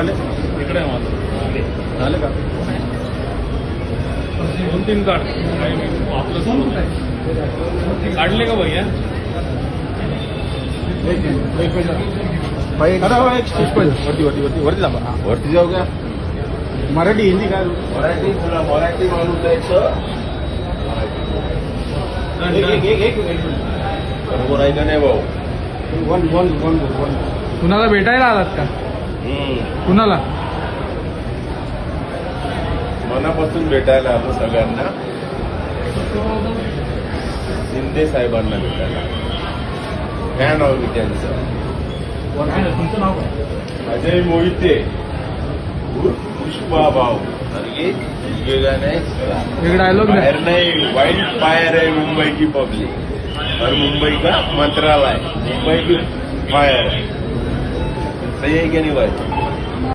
इकडे झालं का? दोन तीन काढ. काही नाही. आपलं. काढले का भैया? हो, वरती वरती वरती वरती हा. वरती जाऊ का? मराठी हिंदी काय? मराठी तुला मराठी माणूस जायचं एक एक एक एक एक बरोबर आहे का नाही भाऊ? वन वन वन वन कुणाला भेटायला आलात का. कुणाला? मनापासून भेटायला आलो सगळ्यांना. शिंदे साहेबांना भेटायला. फॅन आहो मी त्यांचं तुमचं नाव काय? अजय मोहिते. पुष्पा भाऊ आहे एक डायलॉग नहीं वाइल्ड फायर है मुंबई की पब्लिक और मुंबई का मंत्रालय मुंबई की फायर है सही है क्या नहीं भाई